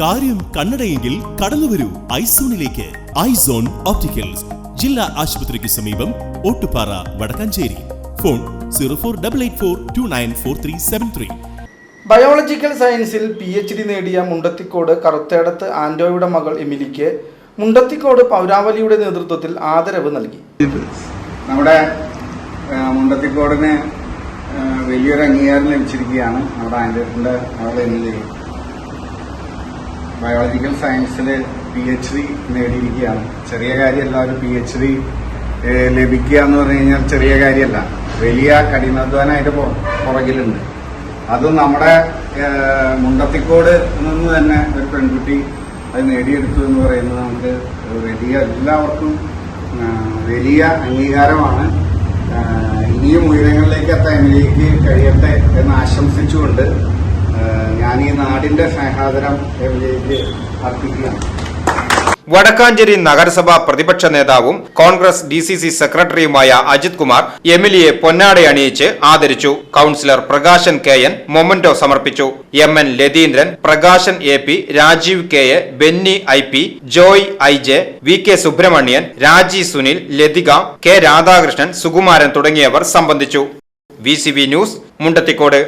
കാര്യം കണ്ണടയെങ്കിൽ കടന്നുവരൂ ഐസോണിലേക്ക്. Eyes on opticals. ജില്ലാ ആശുപത്രിക്ക് സമീപം Ottupara Vadakkanchery. Phone zero four double eight four two nine four three seven three. Biological സയൻസിൽ P H D നേടിയ മുണ്ടത്തിക്കോട് കറുത്തേടത്ത് ആൻഡോയുടെ മകൾ എമിലിക്ക് മുണ്ടത്തിക്കോട് പൗരാവലിയുടെ നേതൃത്വത്തിൽ ആദരവ് നൽകി. നമ്മുടെ മുണ്ടത്തിക്കോടിന് വലിയൊരു അംഗീകാരം ലഭിച്ചിരിക്കുകയാണ് നമ്മുടെ ആന്റോയുടെ മകൾ എമിലി. ബയോളജിക്കൽ സയൻസിൽ പി എച്ച് ഡി നേടിയിരിക്കുകയാണ്. ചെറിയ കാര്യമല്ല ഒരു പി എച്ച് ഡി ലഭിക്കുക എന്ന് പറഞ്ഞു കഴിഞ്ഞാൽ ചെറിയ കാര്യമല്ല. വലിയ കഠിനാധ്വാനമായിട്ട് പുറകിലുണ്ട്. അത് നമ്മുടെ മുണ്ടത്തിക്കോട് നിന്ന് തന്നെ ഒരു പെൺകുട്ടി അത് നേടിയെടുത്തു എന്ന് പറയുന്നത് നമുക്ക് വലിയ എല്ലാവർക്കും വലിയ അംഗീകാരമാണ്. ഇനിയും ഉയരങ്ങളിലേക്ക് എത്താൻ കഴിയട്ടെ എന്ന് ആശംസിച്ചുകൊണ്ട് ഞാൻ ഈ നാടിന്റെ സ്നേഹാദരം അർപ്പിക്കുകയാണ് വടക്കാഞ്ചേരി നഗരസഭാ പ്രതിപക്ഷ നേതാവും കോൺഗ്രസ് ഡി സി സി സെക്രട്ടറിയുമായ അജിത് കുമാർ എമിലിയെ പൊന്നാട അണിയിച്ച് ആദരിച്ചു. Councillor Prakashan K N memento സമർപ്പിച്ചു. M N Latheendran Prakashan A P Rajeev K A Benny I P Joy I J V K Subrahmanyan Raji Sunil Lathika K Radhakrishnan Sukumaran തുടങ്ങിയവർ സംബന്ധിച്ചു. V news Mundathikode.